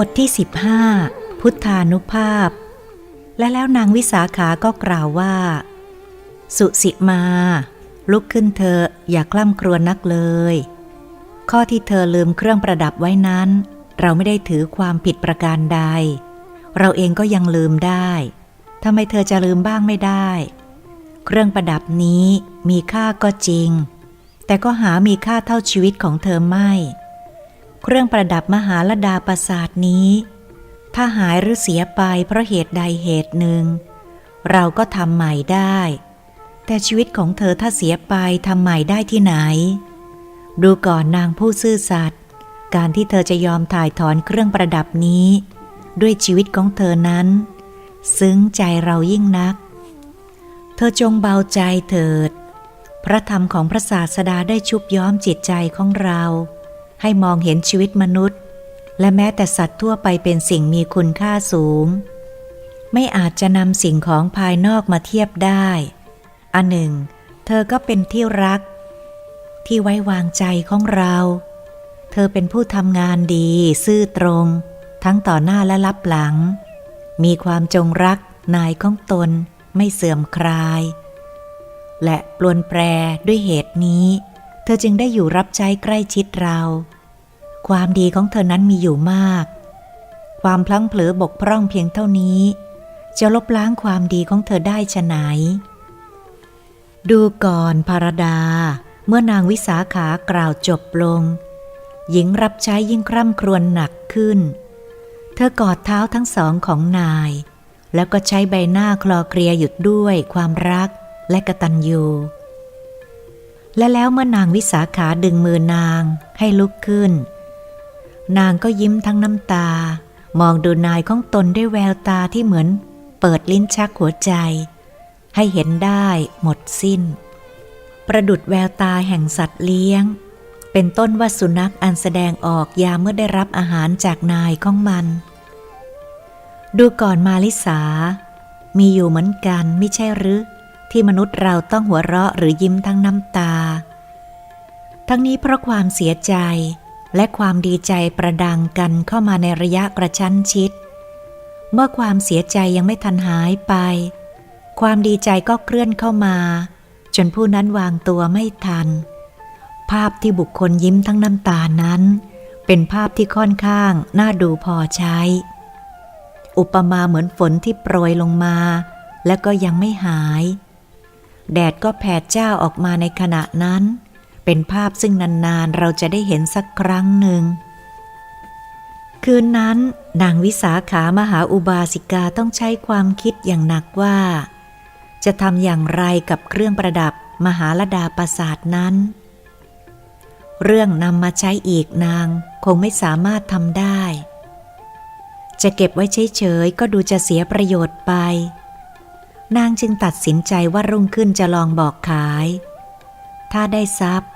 บทที่ 15 พุทธานุภาพ และแล้วนางวิสาขาก็กล่าวว่า สุสิมา ลุกขึ้นเธออย่าคล่ำครวญนักเลย ข้อที่เธอลืมเครื่องประดับไว้นั้น เราไม่ได้ถือความผิดประการใด เราเองก็ยังลืมได้ทำไมเธอจะลืมบ้างไม่ได้ เครื่องประดับนี้มีค่าก็จริง แต่ก็หามีค่าเท่าชีวิตของเธอไม่ เครื่องประดับมหาลดาปราสาทนี้ ถ้าหายหรือเสียไปเพราะเหตุใดเหตุหนึ่ง เราก็ทำใหม่ได้ แต่ชีวิตของเธอถ้าเสียไปทำใหม่ได้ที่ไหน ดูก่อนนางผู้ซื่อสัตย์การที่เธอจะยอมถ่ายถอนเครื่องประดับนี้ ด้วยชีวิตของเธอนั้น ซึ้งใจเรายิ่งนัก เธอจงเบาใจเถิด พระธรรมของพระศาสดาได้ชุบย้อมจิตใจของเรา ให้มองเห็นชีวิตมนุษย์ และแม้แต่สัตว์ทั่วไปเป็นสิ่งมีคุณค่าสูง ไม่อาจจะนำสิ่งของภายนอกมาเทียบได้ อันหนึ่ง เธอก็เป็นที่รัก ที่ไว้วางใจของเรา เธอเป็นผู้ทำงานดี ซื่อตรง ทั้งต่อหน้าและรับหลัง มีความจงรักนายของตนไม่เสื่อมคลาย และปลวนแปรด้วยเหตุนี้ เธอจึงได้อยู่รับใช้ใกล้ชิดเรา ความดีของเธอนั้นมีอยู่มาก ความพลั้งเผลอบกพร่องเพียงเท่านี้ จะลบล้างความดีของเธอได้ชะไหน ดูก่อนภารดา เมื่อนางวิสาขากล่าวจบลง หญิงรับใช้ยิ่งคร่ำครวญหนักขึ้น เธอกอดเท้าทั้งสองของนาย แล้วก็ใช้ใบหน้าคลอเคลียหยุดด้วยความรักและกะตัญญู และแล้วเมื่อนางวิสาขาดึงมือนางให้ลุกขึ้น นางก็ยิ้มทั้งน้ำตา มองดูนายของตนด้วยแววตาที่เหมือนเปิดลิ้นชักหัวใจ ให้เห็นได้หมดสิ้น ประดุดแววตาแห่งสัตว์เลี้ยง เป็นต้นว่าสุนัขอันแสดงออกยาเมื่อได้รับอาหารจากนายของมัน ดูก่อนมาลิสา มีอยู่เหมือนกันไม่ใช่หรือ ที่มนุษย์เราต้องหัวเราะหรือยิ้มทั้งน้ำตา ทั้งนี้เพราะความเสียใจและความดีใจประดังกันเข้ามาในระยะกระชั้นชิด เมื่อความเสียใจยังไม่ทันหายไป ความดีใจก็เคลื่อนเข้ามา จนผู้นั้นวางตัวไม่ทัน ภาพที่บุคคลยิ้มทั้งน้ำตานั้น เป็นภาพที่ค่อนข้างน่าดูพอใช้ อุปมาเหมือนฝนที่โปรยลงมา แล้วก็ยังไม่หาย แดดก็แผดเจ้าออกมาในขณะนั้น เป็นภาพซึ่งนานๆเราจะได้เห็นสักครั้งหนึ่ง คืนนั้น นางวิสาขามหาอุบาสิกาต้องใช้ความคิดอย่างหนักว่า จะทำอย่างไรกับเครื่องประดับมหาลดาปราสาทนั้น เรื่องนำมาใช้อีกนางคงไม่สามารถทำได้ จะเก็บไว้เฉยๆก็ดูจะเสียประโยชน์ไป นางจึงตัดสินใจว่ารุ่งขึ้นจะลองบอกขาย ถ้าได้ทรัพย์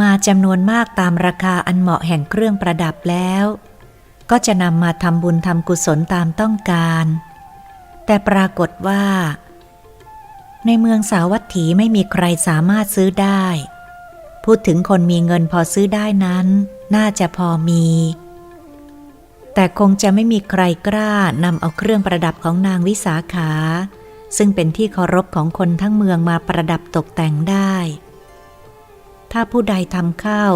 มาจำนวนมากตามราคาอันเหมาะแห่งเครื่องประดับแล้ว ก็จะนำมาทำบุญทำกุศลตามต้องการ แต่ปรากฏว่า ในเมืองสาวัตถีไม่มีใครสามารถซื้อได้ พูดถึงคนมีเงินพอซื้อได้นั้น น่าจะพอมีแต่คงจะไม่มีใครกล้านำเอาเครื่องประดับของนางวิสาขา ซึ่งเป็นที่เคารพของคนทั้งเมืองมาประดับตกแต่งได้ ถ้าผู้ใดทำเข้า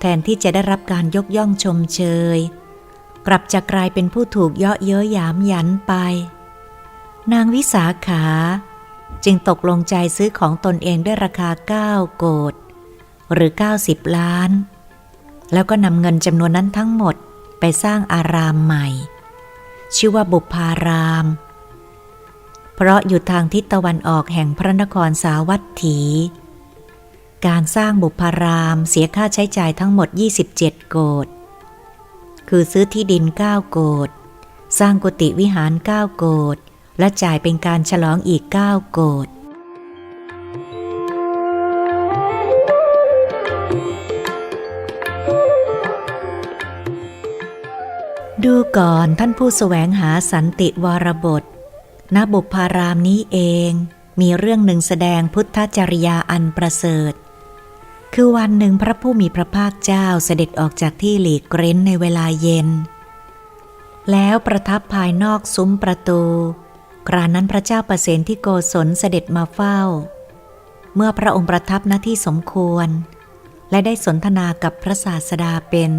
แทนที่จะได้รับการยกย่องชมเชย กลับจะกลายเป็นผู้ถูกเยาะเย้ยหยามยันไป นางวิสาขา จึงตกลงใจซื้อของตนเองด้วยราคาเก้าโกดหรือ 90 ล้าน แล้วก็นำเงินจำนวนนั้นทั้งหมดไปสร้างอารามใหม่ ชื่อว่าบุพาราม เพราะอยู่ทางทิศตะวันออกแห่งพระนครสาวัตถี การสร้างบุพารามเสียค่าใช้จ่ายทั้งหมด 27 โกดคือซื้อที่ดิน 9 โกดสร้างกุฏิวิหาร 9 โกดและจ่ายเป็นการฉลองอีก 9 โกดดูก่อนท่านผู้แสวงหาสันติวรบท ณบุพารามนี้เองมีเรื่องหนึ่งแสดงพุทธจริยาอันประเสริฐ คือวันหนึ่งพระผู้มีพระภาคเจ้าเสด็จออกจากที่หลีกเร้นในเวลาเย็น แล้วประทับภายนอกซุ้มประตู กรานั้นพระเจ้าประเสนที่โกศลเสด็จมาเฝ้า เมื่อพระองค์ประทับหน้าที่สมควร และได้สนทนากับพระศาสดาเป็น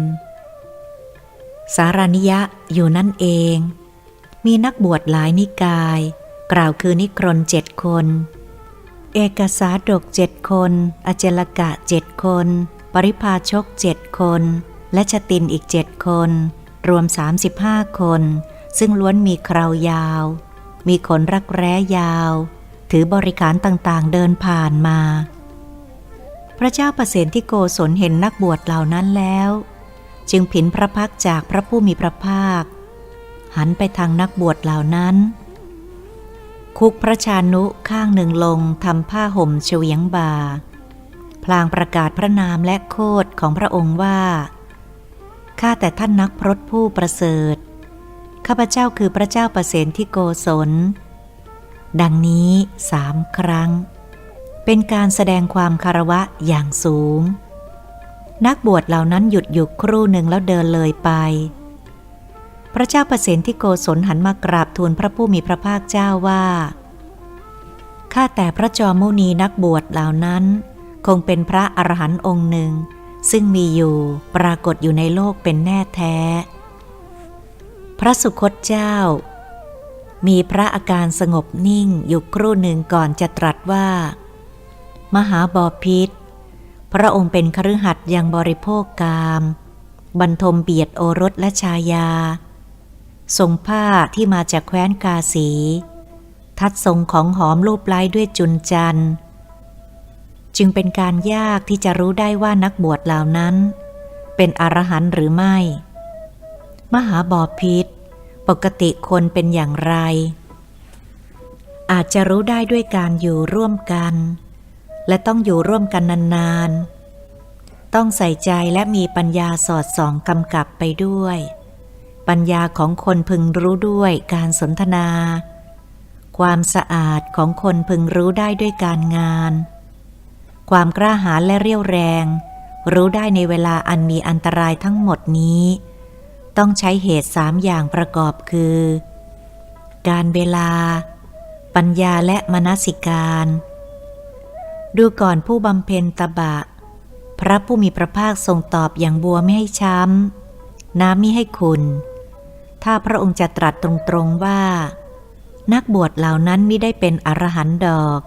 สารนิยะอยู่นั่นเอง มีนักบวชหลายนิกาย กล่าวคือนิกรนเจ็ดคน เอกสาดกเจ็ดคน อเจลกะเจ็ดคน ปริพาชกเจ็ดคน และชตินอีกเจ็ดคน รวม 35 คน ซึ่งล้วนมีคราวยาว มีขนรักแร้ยาว ถือบริการต่างๆเดินผ่านมา พระเจ้าประเสนที่โกศลเห็นนักบวชเหล่านั้นแล้ว จึงผินพระพักจากพระผู้มีพระภาค หันไปทางนักบวชเหล่านั้น คุกพระชานุข้างหนึ่งลงทำผ้าห่มเฉวียงบา พลางประกาศพระนามและโคดของพระองค์ว่า ข้าแต่ท่านนักพรตผู้ประเสริฐ ข้าพเจ้าคือพระเจ้าประเสนที่โกศล ดังนี้สามครั้ง เป็นการแสดงความคารวะอย่างสูง นักบวชเหล่านั้นหยุดอยู่ครู่หนึ่งแล้วเดินเลยไป พระเจ้าประเสนที่โกศลหันมากราบทูลพระผู้มีพระภาคเจ้าว่า ข้าแต่พระจอมมุนีนักบวชเหล่านั้น คงเป็นพระอรหันต์องค์หนึ่ง ซึ่งมีอยู่ปรากฏอยู่ในโลกเป็นแน่แท้ พระสุคตเจ้า มีพระอาการสงบนิ่งอยู่ครู่หนึ่งก่อนจะตรัสว่า มหาบอพิษพระองค์เป็นคฤหัสถ์ยังบริโภคกาม บรรทมเบียดโอรสและชายา ทรงผ้าที่มาจากแคว้นกาสี ทัดทรงของหอมรูปไล้ด้วยจุนจันจึงเป็นการยากที่จะรู้ได้ว่านักบวชเหล่านั้น เป็นอรหันต์หรือไม่ มหาบอพิษปกติคนเป็นอย่างไร อาจจะรู้ได้ด้วยการอยู่ร่วมกัน และต้องอยู่ร่วมกันนานๆ ต้องใส่ใจและมีปัญญาสอดส่องกำกับไปด้วย ปัญญาของคนพึงรู้ด้วยการสนทนา ความสะอาดของคนพึงรู้ได้ด้วยการงาน ความกล้าหาญและเรี่ยวแรง รู้ได้ในเวลาอันมีอันตรายทั้งหมดนี้ ต้องใช้เหตุสามอย่างประกอบคือ การเวลา ปัญญาและมนสิการ ดูก่อนผู้บำเพ็ญตบะ พระผู้มีพระภาคทรงตอบอย่างบัวไม่ให้ช้ำน้ำม่ให้คุณ ถ้าพระองค์จะตรัสตรงๆว่า นักบวชเหล่านั้นไม่ได้เป็นอรหันต์ดอก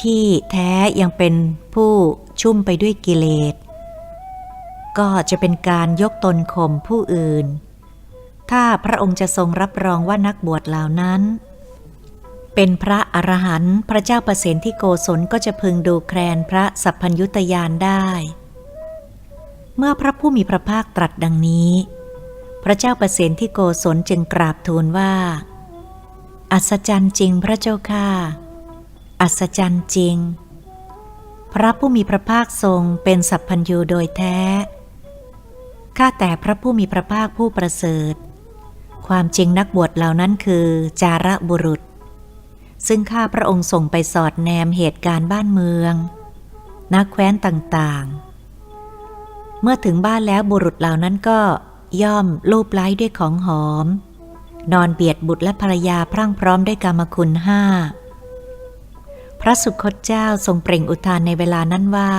ที่แท้ยังเป็นผู้ชุ่มไปด้วยกิเลส ก็จะเป็นการยกตนข่มผู้อื่น ถ้าพระองค์จะทรงรับรองว่านักบวชเหล่านั้น เป็นพระอรหันต์พระเจ้าประเสนที่โกศลก็จะพึงดูแคลนพระสัพพัญยุตยานได้ เมื่อพระผู้มีพระภาคตรัสดังนี้ พระเจ้าประสนที่โกศลจึงกราบทูลว่า อัศจรรย์จริงพระเจ้าค่ะอัศจรรย์จริง พระผู้มีพระภาคทรงเป็นสัพพัญญูโดยแท้ ข้าแต่พระผู้มีพระภาคผู้ประเสริฐ ความจริงนักบวชเหล่านั้นคือจาระบุรุษ ซึ่งข้าพระองค์ส่งไปสอดแนมเหตุการณ์บ้านเมืองนักแคว้นต่างๆ เมื่อถึงบ้านแล้วบุรุษเหล่านั้นก็ ย่อมลูบไล้ด้วยของหอม นอนเบียดบุตรและภรรยาพรั่งพร้อมด้วยกรรมคุณห้า พระสุคตเจ้าทรงเปล่งอุทานในเวลานั้นว่า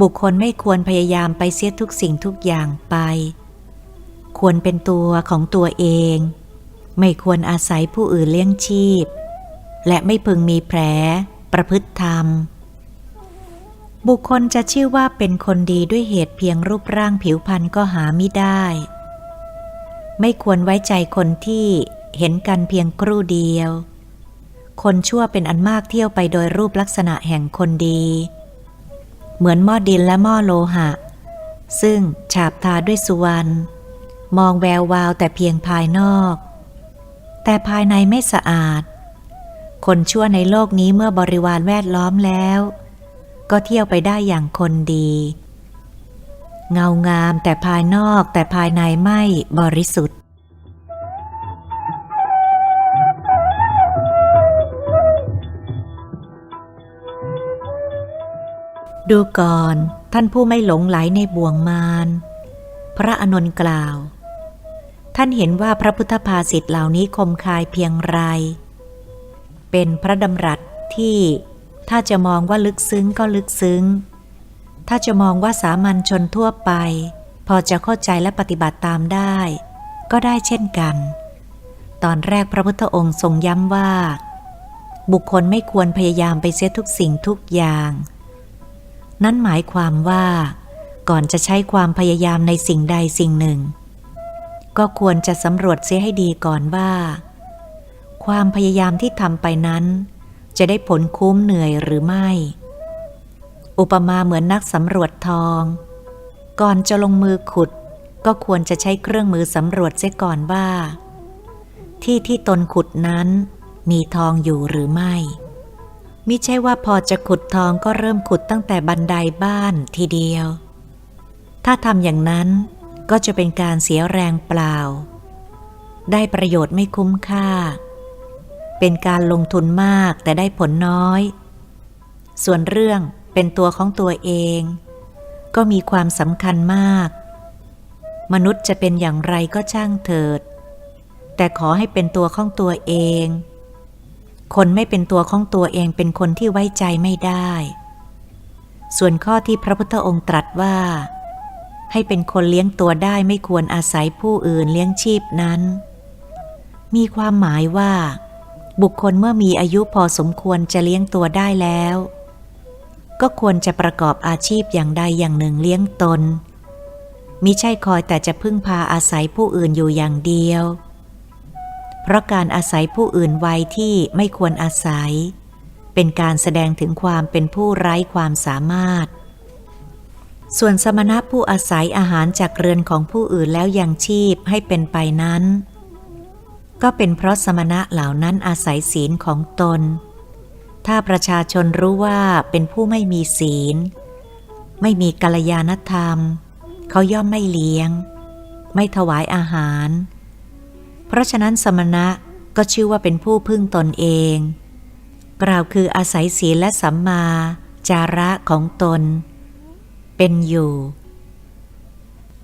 บุคคลไม่ควรพยายามไปเสียทุกสิ่งทุกอย่างไป ควรเป็นตัวของตัวเอง ไม่ควรอาศัยผู้อื่นเลี้ยงชีพ และไม่พึงมีแผล ประพฤติธรรม บุคคลจะชื่อว่าเป็นคนดีด้วยเหตุเพียงรูปร่างผิวพรรณก็หาไม่ได้ ไม่ควรไว้ใจคนที่เห็นกันเพียงครู่เดียว คนชั่วเป็นอันมากเที่ยวไปโดยรูปลักษณะแห่งคนดี เหมือนหม้อดินและหม้อโลหะ ซึ่งฉาบทาด้วยสุวรรณมองแวววาวแต่เพียงภายนอก แต่ภายในไม่สะอาด คนชั่วในโลกนี้เมื่อบริวารแวดล้อมแล้ว ก็เที่ยวไปได้อย่างคนดี เงางามแต่ภายนอกแต่ภายในไม่บริสุทธิ์ ดูก่อน ท่านผู้ไม่หลงไหลในบ่วงมาร พระอานนท์กล่าว ท่านเห็นว่าพระพุทธภาษิตเหล่านี้คมคายเพียงไร เป็นพระดำรัสที่ ถ้าจะมองว่าลึกซึ้งก็ลึกซึ้ง ถ้าจะมองว่าสามัญชนทั่วไป พอจะเข้าใจและปฏิบัติตามได้ ก็ได้เช่นกัน ตอนแรกพระพุทธองค์ทรงย้ำว่า บุคคลไม่ควรพยายามไปเสียทุกสิ่งทุกอย่าง นั่นหมายความว่า ก่อนจะใช้ความพยายามในสิ่งใดสิ่งหนึ่ง ก็ควรจะสำรวจเสียให้ดีก่อนว่า ความพยายามที่ทำไปนั้น จะได้ผลคุ้มเหนื่อยหรือไม่ อุปมาเหมือนนักสำรวจทอง ก่อนจะลงมือขุด ก็ควรจะใช้เครื่องมือสำรวจเสียก่อนว่า ที่ที่ตนขุดนั้น มีทองอยู่หรือไม่มิใช่ว่าพอจะขุดทองก็เริ่มขุดตั้งแต่บันไดบ้านทีเดียว ถ้าทำอย่างนั้นก็จะเป็นการเสียแรงเปล่า ได้ประโยชน์ไม่คุ้มค่า เป็นการลงทุนมากแต่ได้ผลน้อย ส่วนเรื่องเป็นตัวของตัวเอง ก็มีความสำคัญมาก มนุษย์จะเป็นอย่างไรก็ช่างเถิด แต่ขอให้เป็นตัวของตัวเอง คนไม่เป็นตัวของตัวเองเป็นคนที่ไว้ใจไม่ได้ ส่วนข้อที่พระพุทธองค์ตรัสว่า ให้เป็นคนเลี้ยงตัวได้ไม่ควรอาศัยผู้อื่นเลี้ยงชีพนั้น มีความหมายว่า บุคคลเมื่อมีอายุพอสมควรจะเลี้ยงตัวได้แล้ว ก็ควรจะประกอบอาชีพอย่างใดอย่างหนึ่งเลี้ยงตน มิใช่คอยแต่จะพึ่งพาอาศัยผู้อื่นอยู่อย่างเดียว เพราะการอาศัยผู้อื่นไว้ที่ไม่ควรอาศัย เป็นการแสดงถึงความเป็นผู้ไร้ความสามารถ ส่วนสมณะผู้อาศัยอาหารจากเรือนของผู้อื่นแล้วยังชีพให้เป็นไปนั้น ก็เป็นเพราะสมณะเหล่านั้นอาศัยศีลของตน ถ้าประชาชนรู้ว่าเป็นผู้ไม่มีศีล ไม่มีกัลยาณธรรม เขาย่อมไม่เลี้ยง ไม่ถวายอาหาร เพราะฉะนั้นสมณะก็ชื่อว่าเป็นผู้พึ่งตนเอง กล่าวคืออาศัยศีลและสัมมาจาระของตน เป็นอยู่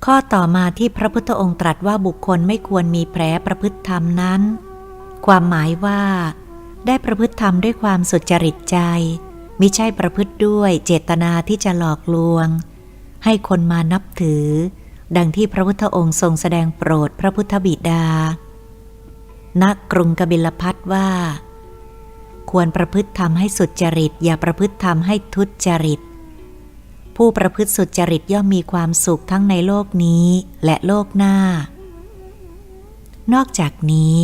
ข้อต่อมาที่พระพุทธองค์ตรัสว่าบุคคลไม่ควรมีแผลประพฤติธรรมนั้น ความหมายว่า ได้ประพฤติธรรมด้วยความสุจริตใจ มิใช่ประพฤติด้วยเจตนาที่จะหลอกลวง ให้คนมานับถือ ดังที่พระพุทธองค์ทรงแสดงโปรดพระพุทธบิดา ณกรุงกบิลพัทว่า ควรประพฤติธรรมให้สุจริต อย่าประพฤติธรรมให้ทุจริต ผู้ประพฤติสุจริตย่อมมีความสุขทั้งในโลกนี้และโลกหน้า นอกจากนี้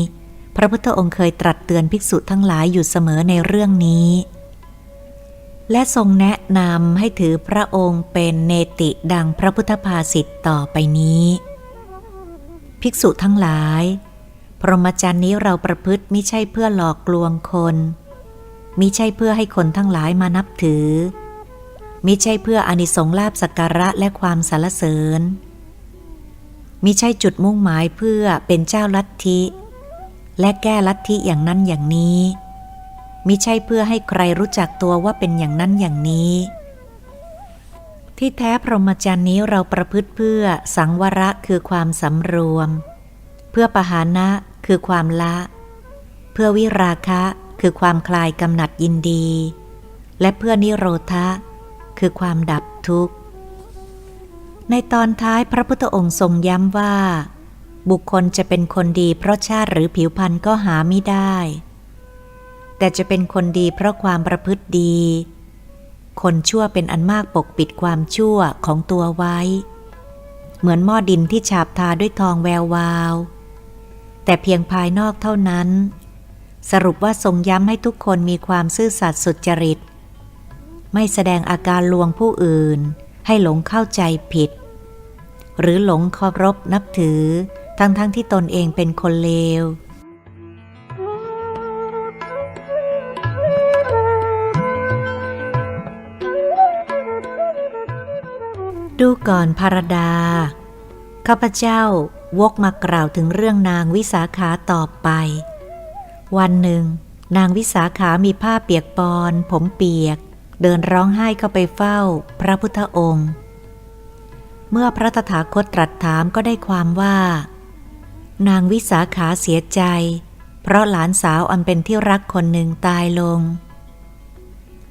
พระพุทธองค์เคยตรัสเตือนภิกษุทั้งหลายอยู่เสมอในเรื่องนี้ และทรงแนะนำให้ถือพระองค์เป็นเนติดังพระพุทธภาษิตต่อไปนี้ ภิกษุทั้งหลาย พรหมจรรย์นี้เราประพฤติไม่ใช่เพื่อหลอกลวงคนมิใช่เพื่อให้คนทั้งหลายมานับถือ มิใช่เพื่ออนิสงส์ลาภสักการะและความสรรเสริญ มิใช่จุดมุ่งหมายเพื่อเป็นเจ้าลัทธิ และแก้ลัทธิอย่างนั้นอย่างนี้ มิใช่เพื่อให้ใครรู้จักตัวว่าเป็นอย่างนั้นอย่างนี้ ที่แท้พรหมจรรย์นี้เราประพฤติเพื่อสังวระคือความสำรวม เพื่อปหานะคือความละ เพื่อวิราคะคือความคลายกำหนัดยินดี และเพื่อนิโรธะ คือความดับทุกข์ ในตอนท้ายพระพุทธองค์ทรงย้ำว่า บุคคลจะเป็นคนดีเพราะชาติหรือผิวพรรณก็หาไม่ได้ แต่จะเป็นคนดีเพราะความประพฤติดี คนชั่วเป็นอันมากปกปิดความชั่วของตัวไว้ เหมือนหม้อดินที่ฉาบทาด้วยทองแวววาว แต่เพียงภายนอกเท่านั้นสรุปว่าทรงย้ำให้ทุกคนมีความซื่อสัตย์สุจริต ไม่แสดงอาการลวงผู้อื่น ให้หลงเข้าใจผิด หรือหลงเคารพนับถือ ทั้งๆทที่ตนเองเป็นคนเลว ดูก่อนพารดา ข้าพเจ้าวกมากล่าวถึงเรื่องนางวิสาขาต่อไป วันหนึ่ง นางวิสาขามีผ้าเปียกปอน ผมเปียก เดินร้องไห้เข้าไปเฝ้าพระพุทธองค์ เมื่อพระตถาคตตรัสถามก็ได้ความว่า นางวิสาขาเสียใจ เพราะหลานสาวอันเป็นที่รักคนหนึ่งตายลง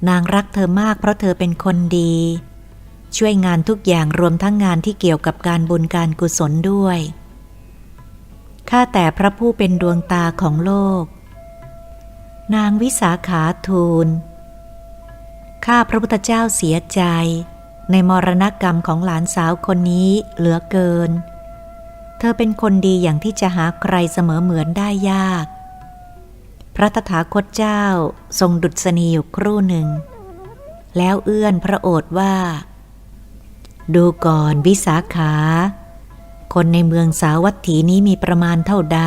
นางรักเธอมากเพราะเธอเป็นคนดี ช่วยงานทุกอย่างรวมทั้งงานที่เกี่ยวกับการบุญการกุศลด้วยข้าแต่พระผู้เป็นดวงตาของโลก นางวิสาขาทูล ข้าพระพุทธเจ้าเสียใจ ในมรณกรรมของหลานสาวคนนี้เหลือเกิน เธอเป็นคนดีอย่างที่จะหาใครเสมอเหมือนได้ยาก พระตถาคตเจ้าทรงดุษณีอยู่ครู่หนึ่ง แล้วเอื้อนพระโอษฐว่า ดูก่อนวิสาขา คนในเมืองสาวัตถีนี้มีประมาณเท่าใด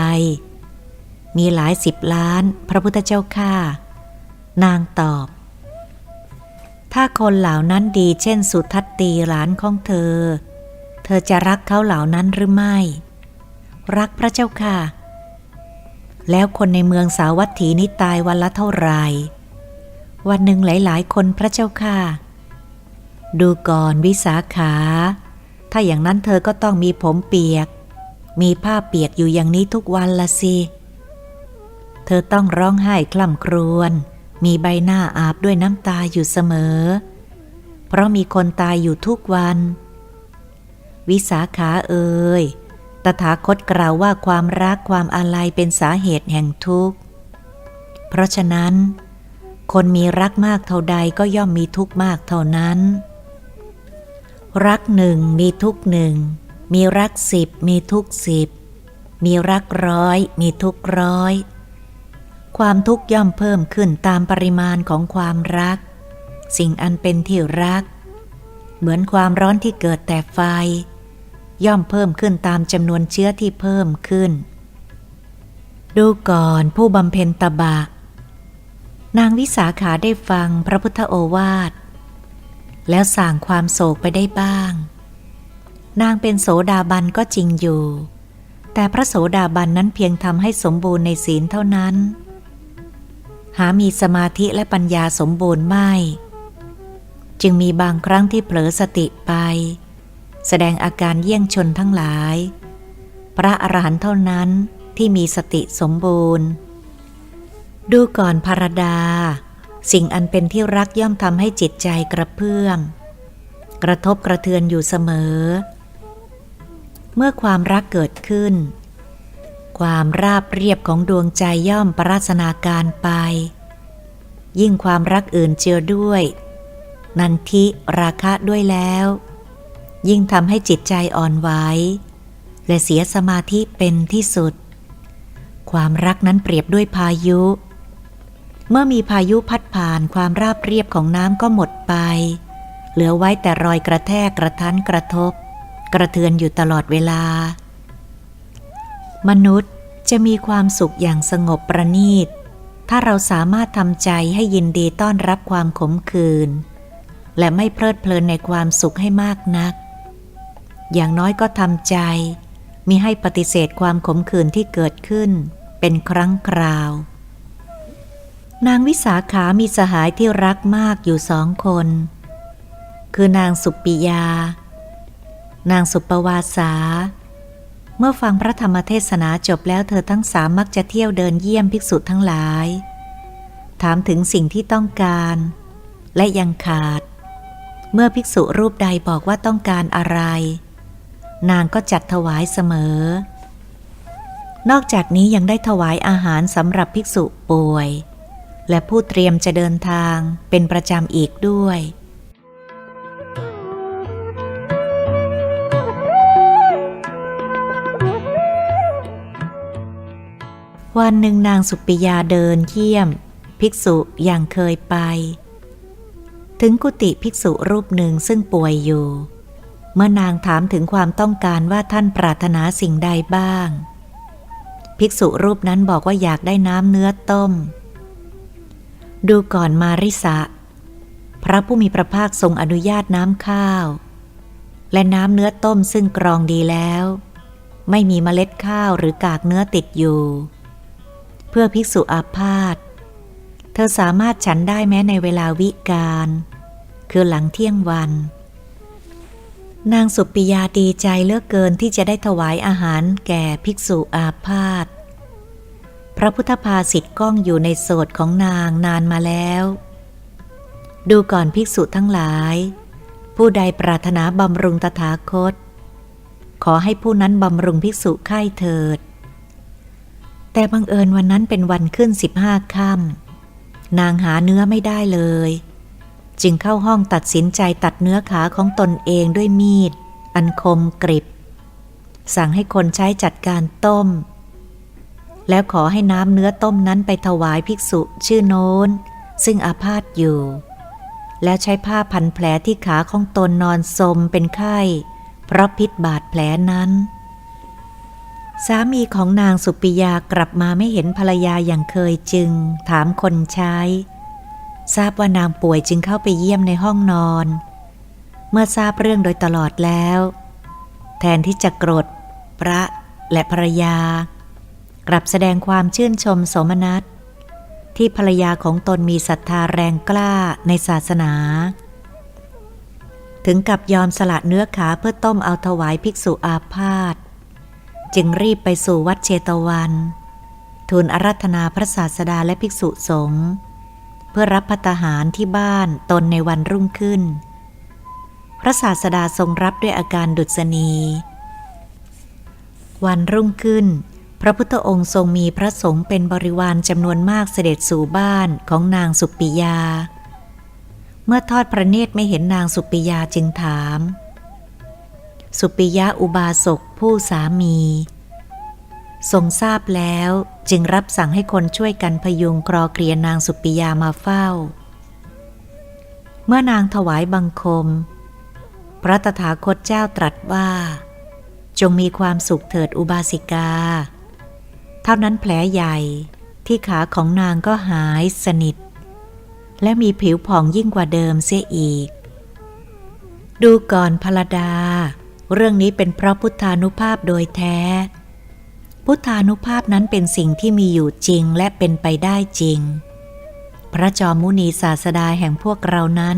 มีหลายสิบล้าน พระพุทธเจ้าข้านางตอบ ถ้าคนเหล่านั้นดีเช่นสุทัตตีหลานของเธอ เธอจะรักเขาเหล่านั้นหรือไม่ รักพระเจ้าค่ะ แล้วคนในเมืองสาวัตถีนี้ตายวันละเท่าไหร่ วันหนึ่งหลาย ๆ คนพระเจ้าค่ะ ดูก่อนวิสาขา ถ้าอย่างนั้นเธอก็ต้องมีผมเปียก มีผ้าเปียกอยู่อย่างนี้ทุกวันละสิ เธอต้องร้องไห้คล่ำครวญ มีใบหน้าอาบด้วยน้ำตาอยู่เสมอ เพราะมีคนตายอยู่ทุกวัน วิสาขาเอ่ยตถาคตกล่าวว่าความรักความอาลัยเป็นสาเหตุแห่งทุกข์ เพราะฉะนั้น คนมีรักมากเท่าใดก็ย่อมมีทุกข์มากเท่านั้น รักหนึ่งมีทุกหนึ่ง มีรักสิบมีทุกสิบ มีรักร้อยมีทุกร้อย ความทุกข์ย่อมเพิ่มขึ้นตามปริมาณของความรัก สิ่งอันเป็นที่รัก เหมือนความร้อนที่เกิดแต่ไฟ ย่อมเพิ่มขึ้นตามจำนวนเชื้อที่เพิ่มขึ้น ดูก่อนผู้บำเพ็ญตบะ นางวิสาขาได้ฟังพระพุทธโอวาท แล้วสั่งความโศกไปได้บ้าง นางเป็นโสดาบันก็จริงอยู่ แต่พระโสดาบันนั้นเพียงทำให้สมบูรณ์ในศีลเท่านั้น หามีสมาธิและปัญญาสมบูรณ์ไม่ จึงมีบางครั้งที่เผลอสติไป แสดงอาการเยี่ยงชนทั้งหลาย พระอรหันต์เท่านั้นที่มีสติสมบูรณ์ ดูก่อนภารดา สิ่งอันเป็นที่รักย่อมทำให้จิตใจกระเพื่อม กระทบกระเทือนอยู่เสมอ เมื่อความรักเกิดขึ้น ความราบเรียบของดวงใจย่อมปราศนาการไป ยิ่งความรักอื่นเจือด้วย นันทิราคะด้วยแล้ว ยิ่งทำให้จิตใจอ่อนไหวและเสียสมาธิเป็นที่สุด ความรักนั้นเปรียบด้วยพายุ เมื่อมีพายุพัดผ่านความราบเรียบของน้ำก็หมดไป เหลือไว้แต่รอยกระแทกกระทันกระทบ กระเทือนอยู่ตลอดเวลา มนุษย์จะมีความสุขอย่างสงบประณีต ถ้าเราสามารถทำใจให้ยินดีต้อนรับความขมขื่นและไม่เพลิดเพลินในความสุขให้มากนัก อย่างน้อยก็ทำใจมิให้ปฏิเสธความขมขื่นที่เกิดขึ้น เป็นครั้งคราว นางวิสาขามีสหายที่รักมากอยู่สองคน คือนางสุปิยา นางสุปวาสา เมื่อฟังพระธรรมเทศนาจบแล้วเธอทั้งสามมักจะเที่ยวเดินเยี่ยมภิกษุทั้งหลาย ถามถึงสิ่งที่ต้องการ และยังขาด เมื่อภิกษุรูปใดบอกว่าต้องการอะไร นางก็จัดถวายเสมอ นอกจากนี้ยังได้ถวายอาหารสำหรับภิกษุป่วย และผู้เตรียมจะเดินทางเป็นประจำอีกด้วย วันหนึ่งนางสุปิยาเดินเยี่ยม ภิกษุอย่างเคยไป ถึงกุฏิภิกษุรูปหนึ่งซึ่งป่วยอยู่ เมื่อนางถามถึงความต้องการว่าท่านปรารถนาสิ่งใดบ้าง ภิกษุรูปนั้นบอกว่าอยากได้น้ำเนื้อต้ม ดูก่อนมาริสะ พระผู้มีพระภาคทรงอนุญาตน้ำข้าว และน้ำเนื้อต้มซึ่งกรองดีแล้ว ไม่มีเมล็ดข้าวหรือกากเนื้อติดอยู่ พื่อภิกษุอาพาธ เธอสามารถฉันได้แม้ในเวลาวิกาล คือหลังเที่ยงวัน นางสุปิยาดีใจเลือกเกินที่จะได้ถวายอาหารแก่ภิกษุอาพาธ พระพุทธภาษิตก้องอยู่ในโสดของนางนานมาแล้ว ดูก่อนภิกษุทั้งหลาย ผู้ใดปรารถนาบำรุงตถาคต ขอให้ผู้นั้นบำรุงภิกษุไข้เถิด แต่บังเอิญวันนั้นเป็นวันขึ้นสิบห้าค่ำนางหาเนื้อไม่ได้เลย จึงเข้าห้องตัดสินใจตัดเนื้อขาของตนเองด้วยมีด อันคมกริบ สั่งให้คนใช้จัดการต้ม แล้วขอให้น้ำเนื้อต้มนั้นไปถวายภิกษุชื่อโน้น ซึ่งอาพาธอยู่ แล้วใช้ผ้าพันแผลที่ขาของตนนอนสมเป็นไข้ เพราะพิษบาดแผลนั้น สามีของนางสุปิยากลับมาไม่เห็นภรรยาอย่างเคยจึง ถามคนใช้ ทราบว่านางป่วยจึงเข้าไปเยี่ยมในห้องนอน เมื่อทราบเรื่องโดยตลอดแล้ว แทนที่จะโกรธพระและภรรยา กลับแสดงความชื่นชมสมนัตที่ภรรยาของตนมีศรัทธาแรงกล้าในศาสนา ถึงกับยอมสละเนื้อขาเพื่อต้มเอาถวายภิกษุอาพาธ จึงรีบไปสู่วัดเชตวัน ทูลอารัธนาพระศาสดาและภิกษุสงฆ์เพื่อรับพัตหารที่บ้านตนในวันรุ่งขึ้น พระศาสดาทรงรับด้วยอาการดุษณี วันรุ่งขึ้น พระพุทธองค์ทรงมีพระสงฆ์เป็นบริวารจำนวนมากเสด็จสู่บ้านของนางสุปิยา เมื่อทอดพระเนตรไม่เห็นนางสุปิยาจึงถาม สุปิยะอุบาสกผู้สามี ทรงทราบแล้วจึงรับสั่งให้คนช่วยกันพยุงครอเกลียนางสุปิยามาเฝ้า เมื่อนางถวายบังคม พระตถาคตเจ้าตรัสว่า จงมีความสุขเถิดอุบาสิกา เท่านั้นแผลใหญ่ที่ขาของนางก็หายสนิท และมีผิวผ่องยิ่งกว่าเดิมเสียอีก ดูก่อนพลดา เรื่องนี้เป็นเพราะพุทธานุภาพโดยแท้ พุทธานุภาพนั้นเป็นสิ่งที่มีอยู่จริงและเป็นไปได้จริง พระจอมมุนีศาสดาแห่งพวกเรานั้น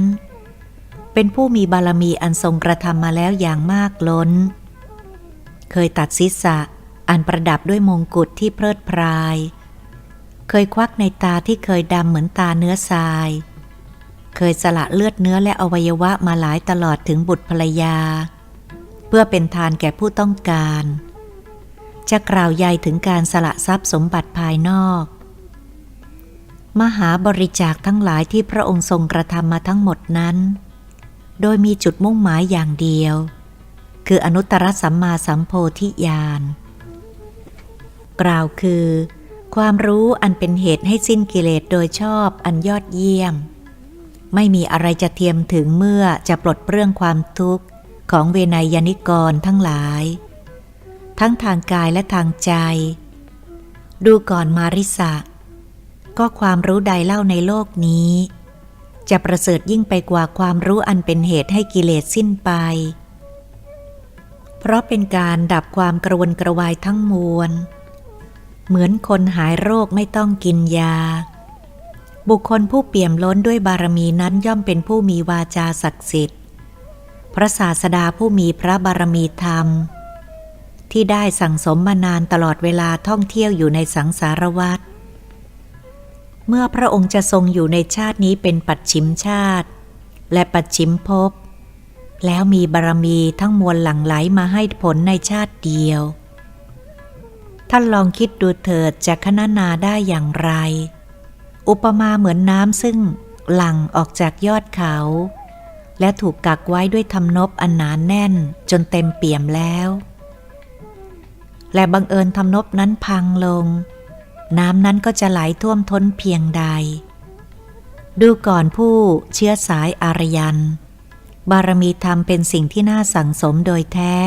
เป็นผู้มีบารมีอันทรงกระทำมาแล้วอย่างมากล้น เคยตัดศีรษะอันประดับด้วยมงกุฎที่เพลิดเพลาย เคยควักในตาที่เคยดำเหมือนตาเนื้อทราย เคยสละเลือดเนื้อและอวัยวะมาหลายตลอดถึงบุตรภรรยา เพื่อเป็นทานแก่ผู้ต้องการ จะกล่าวใหญ่ถึงการสละทรัพย์สมบัติภายนอก มหาบริจาคทั้งหลายที่พระองค์ทรงกระทำมาทั้งหมดนั้น โดยมีจุดมุ่งหมายอย่างเดียว คืออนุตตรสัมมาสัมโพธิญาณกล่าวคือ ความรู้อันเป็นเหตุให้สิ้นกิเลสโดยชอบอันยอดเยี่ยม ไม่มีอะไรจะเทียมถึงเมื่อจะปลดเปลื้องความทุกข์ ของเวนยนิกรทั้งหลาย ทั้งทางกายและทางใจ ดูก่อนมาริสะ ก็ความรู้ใดเล่าในโลกนี้ จะประเสริฐยิ่งไปกว่าความรู้อันเป็นเหตุให้กิเลสสิ้นไป เพราะเป็นการดับความกระวนกระวายทั้งมวล เหมือนคนหายโรคไม่ต้องกินยาบุคคลผู้เปี่ยมล้นด้วยบารมีนั้นย่อมเป็นผู้มีวาจาศักดิ์สิทธิ์ พระศาสดาผู้มีพระบารมีธรรม ที่ได้สั่งสมมานานตลอดเวลาท่องเที่ยวอยู่ในสังสารวัฏเมื่อพระองค์จะทรงอยู่ในชาตินี้เป็นปัจฉิมชาติ และปัจฉิมภพแล้วมีบารมีทั้งมวลหลั่งไหลมาให้ผลในชาติเดียว ท่านลองคิดดูเถิดจะคณนาได้อย่างไร อุปมาเหมือนน้ำซึ่งหลั่งออกจากยอดเขา และถูกกักไว้ด้วยทำนบอันหนานแน่นจนเต็มเปี่ยมแล้ว และบังเอิญทำนบนั้นพังลง น้ำนั้นก็จะไหลท่วมท้นเพียงใด ดูก่อนผู้เชื้อสายอารยัน บารมีธรรมเป็นสิ่งที่น่าสั่งสมโดยแท้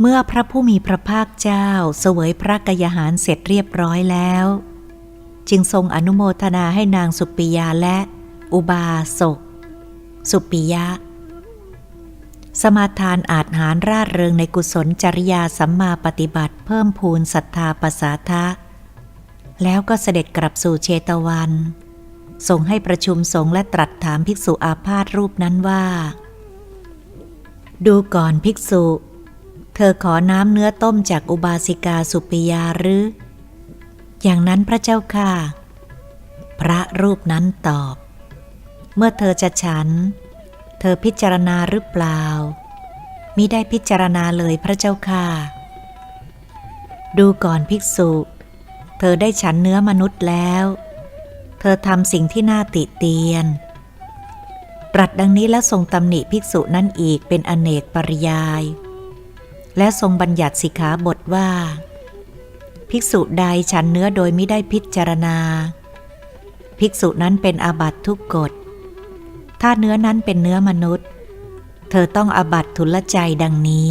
เมื่อพระผู้มีพระภาคเจ้าเสวยพระกยาหารเสร็จเรียบร้อยแล้วจึงทรงอนุโมทนาให้นางสุปิยาและ อุบาสก สุปิยะ สมาทานอาจหารร่าเริงในกุศลจริยาสัมมาปฏิบัติ เพิ่มพูนศรัทธาปสาทะ แล้วก็เสด็จกลับสู่เชตวันทรงให้ประชุมสงฆ์และตรัสถามภิกษุอาพาธรูปนั้นว่า ดูก่อนภิกษุ เธอขอน้ำเนื้อต้มจากอุบาสิกาสุปิยาหรือ อย่างนั้นพระเจ้าค่ะ พระรูปนั้นตอบ เมื่อเธอจะฉัน เธอพิจารณาหรือเปล่ามิได้พิจารณาเลยพระเจ้าค่ะ ดูก่อนภิกษุ เธอได้ฉันเนื้อมนุษย์แล้ว เธอทำสิ่งที่น่าติเตียน ตรัสดังนี้แล้วทรงตำหนิภิกษุนั้นอีกเป็นอเนกปริยาย และทรงบัญญัติสิกขาบทว่า ภิกษุใดฉันเนื้อโดยไม่ได้พิจารณา ภิกษุนั้นเป็นอาบัตทุกกฎ ถ้าเนื้อนั้นเป็นเนื้อมนุษย์ เธอต้องอบัตทุลใจดังนี้